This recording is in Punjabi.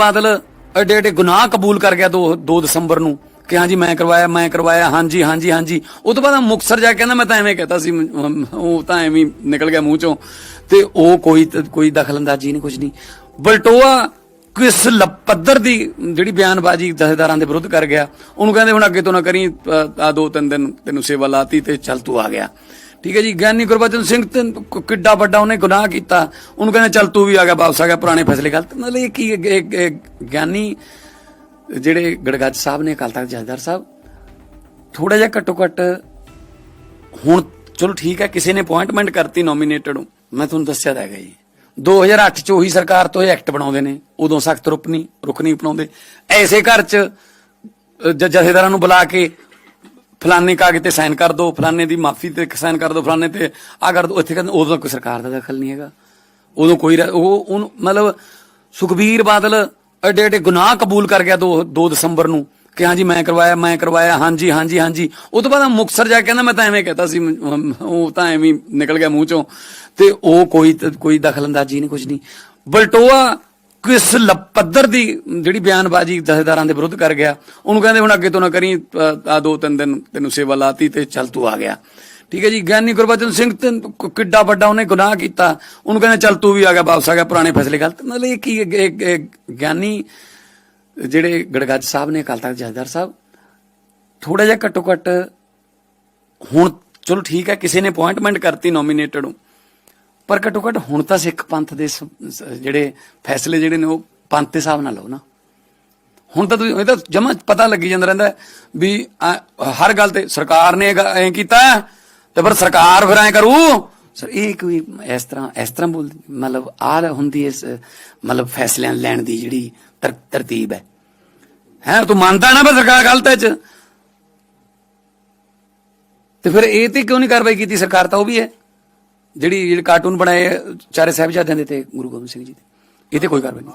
ਬਾਦਲ ਐਡੇ ਐਡੇ ਗੁਨਾਹ ਕਬੂਲ ਕਰ ਗਿਆ 2 2 ਦਸੰਬਰ ਨੂੰ ਕਿ ਹਾਂਜੀ, ਮੈਂ ਕਰਵਾਇਆ ਮੈਂ ਕਰਵਾਇਆ, ਹਾਂਜੀ ਹਾਂਜੀ ਹਾਂਜੀ। ਉਹ ਤੋਂ ਬਾਅਦ ਮੁਕਸਰ ਜਾ ਕੇ ਕਹਿੰਦਾ, ਮੈਂ ਤਾਂ ਐਵੇਂ ਕਹਤਾ ਸੀ ਉਹ ਤਾਂ ਐਵੇਂ ਨਿਕਲ ਗਿਆ ਮੂੰਹ ਚੋਂ। ਤੇ ਉਹ ਕੋਈ ਕੋਈ ਦਖਲਅੰਦਾਜ਼ੀ ਨਹੀਂ ਕੁਝ ਨਹੀਂ। ਬਲਟੋਆ ਕਿਸ ਪੱਧਰ ਦੀ ਜਿਹੜੀ ਬਿਆਨਬਾਜ਼ੀ ਦਹਦਾਰਾਂ ਦੇ ਵਿਰੁੱਧ ਕਰ ਗਿਆ, ਉਹਨੂੰ ਕਹਿੰਦੇ ਹੁਣ ਅੱਗੇ ਤੋਂ ਨਾ ਕਰੀ ਆ ਦੋ ਤਿੰਨ ਦਿਨ ਤੈਨੂੰ ਸੇਵਾ ਲਾਤੀ ਤੇ ਚੱਲ ਤੂੰ ਆ ਗਿਆ। ਠੀਕ ਹੈ ਜੀ, ਗਿਆਨੀ ਗੁਰਬਚਨ ਸਿੰਘ ਤੇ ਕਿੱਡਾ ਵੱਡਾ ਉਹਨੇ ਗੁਨਾਹ ਕੀਤਾ। ਉਹਨੂੰ ਕਹਿੰਦੇ, ਚੱਲ ਤੂੰ ਵੀ ਆ ਗਿਆ, ਵਾਪਸ ਆ ਗਿਆ, ਪੁਰਾਣੇ ਫੈਸਲੇ ਗਲਤ ਮਤਲਬ ਇਹ ਕੀ ਗਿਆਨੀ ਜਿਹੜੇ ਗੜਗੱਜ ਸਾਹਿਬ ਨੇ, ਅਕਾਲ ਤਖਤ ਜਥੇਦਾਰ ਸਾਹਿਬ ਥੋੜਾ ਜਿਹਾ ਘੱਟੋ ਘੱਟ ਹੁਣ ਚਲੋ ਠੀਕ ਹੈ, ਕਿਸੇ ਨੇ ਅਪਾਇੰਟਮੈਂਟ ਕਰਤੀ ਨੋਮੀਨੇਟਡ ਨੂੰ। ਮੈਂ ਤੁਹਾਨੂੰ ਦੱਸਿਆ ਤਾਂ ਹੈਗਾ ਜੀ। 2008 ਚ ਉਹੀ ਸਰਕਾਰ ਤੋਂ ਇਹ ਐਕਟ ਬਣਾਉਂਦੇ ਨੇ। ਉਦੋਂ ਸਖਤ ਰੁਕ ਨਹੀਂ ਰੁਕ ਨਹੀਂ ਅਪਣਾਉਂਦੇ। ਐਸੇ ਘਰ ਚ ਜਥੇਦਾਰਾਂ ਨੂੰ ਬੁਲਾ ਕੇ ਫਲਾਨੇ ਕਾਗਜ਼ ਤੇ ਸਾਈਨ ਕਰ ਦਿਓ ਫਲਾਨੇ ਦੀ ਮਾਫੀ ਤੇ ਸਾਈਨ ਕਰ ਦਿਓ ਫਲਾਨੇ ਤੇ ਆ ਕਰ ਦਿਓ ਇੱਥੇ ਕਹਿੰਦੇ ਉਦੋਂ ਕੋਈ ਸਰਕਾਰ ਦਾ ਦਖਲ ਨਹੀਂ ਹੈਗਾ। ਉਦੋਂ ਕੋਈ ਰ- ਉਹ ਮਤਲਬ ਸੁਖਬੀਰ ਬਾਦਲ ਐਡੇ ਐਡੇ ਗੁਨਾਹ ਕਬੂਲ ਕਰ ਗਿਆ 2 2 ਦਸੰਬਰ ਨੂੰ ਕਿ ਹਾਂਜੀ ਮੈਂ ਕਰਵਾਇਆ ਮੈਂ ਕਰਵਾਇਆ, ਹਾਂਜੀ ਹਾਂਜੀ ਹਾਂਜੀ। ਉਹ ਤੋਂ ਬਾਅਦ ਮੁਕਸਰ ਜਾ ਕੇ ਕਹਿੰਦਾ, ਮੈਂ ਤਾਂ ਐਵੇਂ ਕਹਤਾ ਸੀ ਉਹ ਤਾਂ ਐਵੇਂ ਨਿਕਲ ਗਿਆ ਮੂੰਹ ਚੋਂ। ਤੇ ਉਹ ਕੋਈ ਕੋਈ ਦਖਲਅੰਦਾਜ਼ੀ ਨਹੀਂ ਕੁਝ ਨਹੀਂ। ਬਲਟੋਆ ਕਿਸ ਲ- ਪੱਧਰ ਦੀ ਜਿਹੜੀ ਬਿਆਨਬਾਜ਼ੀ ਦਹਦਾਰਾਂ ਦੇ ਵਿਰੁੱਧ ਕਰ ਗਿਆ, ਉਹਨੂੰ ਕਹਿੰਦੇ ਹੁਣ ਅੱਗੇ ਤੋਂ ਨਾ ਕਰੀ ਆ ਦੋ ਤਿੰਨ ਦਿਨ ਤੈਨੂੰ ਸੇਵਾ ਲਾਤੀ ਤੇ ਚੱਲ ਤੂੰ ਆ ਗਿਆ। ਠੀਕ ਹੈ ਜੀ, ਗਿਆਨੀ ਗੁਰਬਚਨ ਸਿੰਘ ਤੇ ਕਿੱਡਾ ਵੱਡਾ ਉਹਨੇ ਗੁਨਾਹ ਕੀਤਾ। ਉਹਨੂੰ ਕਹਿੰਦੇ ਚੱਲ ਤੂੰ ਵੀ ਆ ਗਿਆ, ਵਾਪਸ ਆ ਗਿਆ, ਪੁਰਾਣੇ ਫੈਸਲੇ ਗਲਤ। ਮਤਲਬ ਇਹ ਕੀ ਗਿਆਨੀ ਜਿਹੜੇ ਗੜਗੱਜ ਸਾਹਿਬ ਨੇ, ਅਕਾਲ ਤਖਤ ਜਥੇਦਾਰ ਸਾਹਿਬ ਥੋੜਾ ਜਿਹਾ ਘੱਟੋ ਘੱਟ ਹੁਣ ਚਲੋ ਠੀਕ ਹੈ, ਕਿਸੇ ਨੇ ਅਪਾਇੰਟਮੈਂਟ ਕਰਤੀ ਨੋਮੀਨੇਟਡ ਨੂੰ। ਪਰ ਘੱਟੋ ਘੱਟ ਹੁਣ ਤਾਂ ਸਿੱਖ ਪੰਥ ਦੇ ਜਿਹੜੇ ਫੈਸਲੇ ਜਿਹੜੇ ਨੇ ਉਹ ਪੰਥ ਦੇ ਹਿਸਾਬ ਨਾਲ ਲਓ ਨਾ। ਹੁਣ ਤਾਂ ਤੁਸੀਂ, ਇਹ ਤਾਂ ਜਮਾ ਪਤਾ ਲੱਗੀ ਜਾਂਦਾ ਰਹਿੰਦਾ ਵੀ ਹਰ ਗੱਲ ਤੇ ਸਰਕਾਰ ਨੇ ਐ ਕੀਤਾ ਤੇ ਫਿਰ ਸਰਕਾਰ ਫਿਰ ਐ ਕਰੂ। ਸਰ, ਇਹ ਕੋਈ ਇਸ ਤਰ੍ਹਾਂ ਇਸ ਤਰ੍ਹਾਂ ਬੋਲਦੀ, ਮਤਲਬ ਆ ਹੁੰਦੀ ਇਸ ਮਤਲਬ ਫੈਸਲਿਆਂ ਲੈਣ ਦੀ ਜਿਹੜੀ ਤਰਤੀਬ ਹੈ। ਹੈ, ਤੂੰ ਮੰਨਦਾ ਨਾ ਵੀ ਸਰਕਾਰ ਗਲਤ ਹੈ ਚ? ਤੇ ਫਿਰ ਇਹ ਤੇ ਕਿਉਂ ਨਹੀਂ ਕਾਰਵਾਈ ਕੀਤੀ ਸਰਕਾਰ ਤਾਂ ਉਹ ਵੀ ਹੈ? ਜਿਹੜੀ ਜਿਹੜੇ ਕਾਰਟੂਨ ਬਣਾਏ ਚਾਰੇ ਸਾਹਿਬਜ਼ਾਦਿਆਂ ਦੇ ਤੇ ਗੁਰੂ ਗੋਬਿੰਦ ਸਿੰਘ ਜੀ ਦੇ। ਇਹ ਤੇ ਕੋਈ ਕਾਰਵਾਈ ਨਹੀਂ।